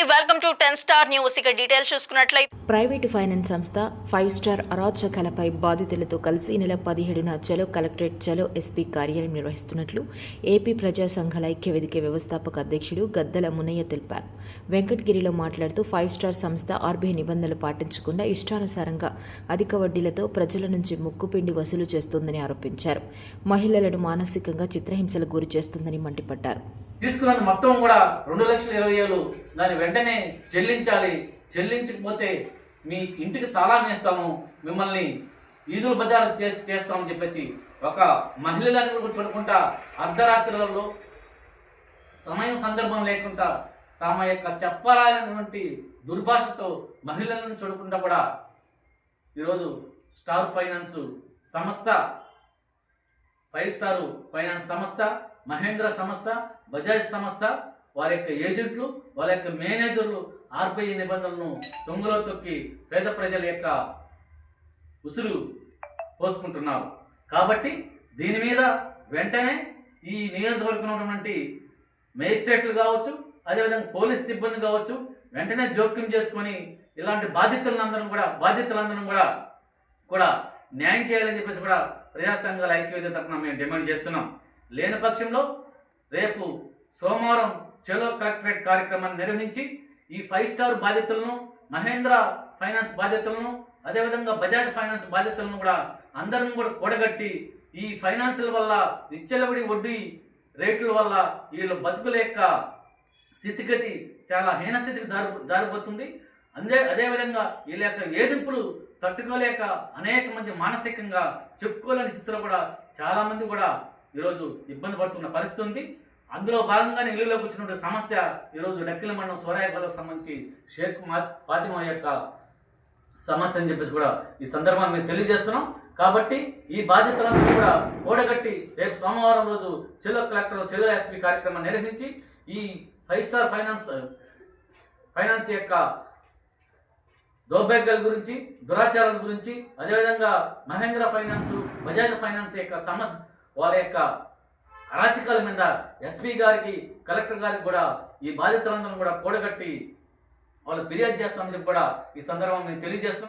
Ten star news. ఇక details చూసుకున్నట్లయితే private finance సంస్థ ఫైవ్ స్టార్ అరాచకాలపై బాధితులతో కలిసి నెల పదిహేడున చలో కలెక్టరేట్ చలో ఎస్పీ కార్యాలయం నిర్వహిస్తున్నట్లు ఏపీ ప్రజా సంఘాల ఐక్య వేదిక వ్యవస్థాపక అధ్యక్షుడు గద్దల మునయ్య తెలిపారు. వెంకటగిరిలో మాట్లాడుతూ ఫైవ్ స్టార్ సంస్థ ఆర్బీఐ నిబంధనలు పాటించకుండా ఇష్టానుసారంగా అధిక వడ్డీలతో ప్రజల నుంచి ముక్కుపిండి వసూలు చేస్తోందని ఆరోపించారు. మహిళలను మానసికంగా చిత్రహింసలకు గురి చేస్తుందని మండిపడ్డారు. తీసుకున్నది మొత్తం కూడా రెండు లక్షల ఇరవై వేలు దాన్ని వెంటనే చెల్లించాలి. చెల్లించకపోతే మీ ఇంటికి తాళం వేస్తాము మిమ్మల్ని ఈదుల బజారు చేసి చేస్తామని చెప్పేసి ఒక మహిళలను కూడా చూడకుండా అర్ధరాత్రులలో సమయం సందర్భం లేకుండా తమ యొక్క చెప్పరాలైనటువంటి దుర్భాషతో మహిళలను చూడకుండా కూడా ఈరోజు స్టార్ ఫైనాన్స్ సంస్థ ఫైవ్ స్టార్ ఫైనాన్స్ సంస్థ మహేంద్ర సంస్థ బజాజ్ సంస్థ వారి యొక్క ఏజెంట్లు వాళ్ళ యొక్క మేనేజర్లు ఆర్బీఐ నిబంధనలను తొంగలో తొక్కి పేద ప్రజల యొక్క ఉసురు పోసుకుంటున్నారు. కాబట్టి దీని మీద వెంటనే ఈ నియోజకవర్గంలో ఉన్నటువంటి మేజిస్ట్రేట్లు కావచ్చు అదేవిధంగా పోలీస్ సిబ్బంది కావచ్చు వెంటనే జోక్యం చేసుకొని ఇలాంటి బాధితులందరం కూడా బాధితులందరం కూడా కూడా న్యాయం చేయాలని చెప్పేసి కూడా ప్రజా సంఘాల ఐక్యవేద తరఫున మేము డిమాండ్ చేస్తున్నాం. లేని పక్షంలో రేపు సోమవారం చెలో కలెక్టరేట్ కార్యక్రమాన్ని నిర్వహించి ఈ ఫైవ్ స్టార్ బాధితులను మహేంద్ర ఫైనాన్స్ బాధ్యతలను అదేవిధంగా బజాజ్ ఫైనాన్స్ బాధ్యతలను కూడా అందరం కూడా కూడగట్టి ఈ ఫైనాన్సుల వల్ల విచ్చలబడి వడ్డీ రేట్ల వల్ల వీళ్ళు బతుకుల యొక్క స్థితిగతి చాలా హీనస్థితికి జారు జారిపోతుంది. అందే అదేవిధంగా వీళ్ళ యొక్క వేధింపులు తట్టుకోలేక అనేక మంది మానసికంగా చెప్పుకోలేని స్థితిలో కూడా చాలామంది కూడా ఈరోజు ఇబ్బంది పడుతున్న పరిస్థితి ఉంది. అందులో భాగంగానే ఇల్లులోకి వచ్చినటువంటి సమస్య ఈరోజు డక్కిల మండలం సోరాయపల్లికి సంబంధించి షేక్ మా ఫాతిమా యొక్క సమస్య అని చెప్పేసి కూడా ఈ సందర్భాన్ని మేము తెలియజేస్తున్నాం. కాబట్టి ఈ బాధ్యతలను కూడా కూడగట్టి రేపు సోమవారం రోజు చెలో కలెక్టర్ చెలో ఎస్పీ కార్యక్రమం నిర్వహించి ఈ ఫైవ్ స్టార్ ఫైనాన్స్ ఫైనాన్స్ యొక్క దౌర్భాగ్యాల గురించి దురాచారాల గురించి అదేవిధంగా మహేంద్ర ఫైనాన్స్ బజాజ్ ఫైనాన్స్ యొక్క సమస్య వాళ్ళ యొక్క అరాచకాల మీద ఎస్పీ గారికి కలెక్టర్ గారికి కూడా ఈ బాధితులందరం కూడా కూడగట్టి వాళ్ళు ఫిర్యాదు చేస్తామని చెప్పి కూడా ఈ సందర్భం మేము తెలియజేస్తున్నాం.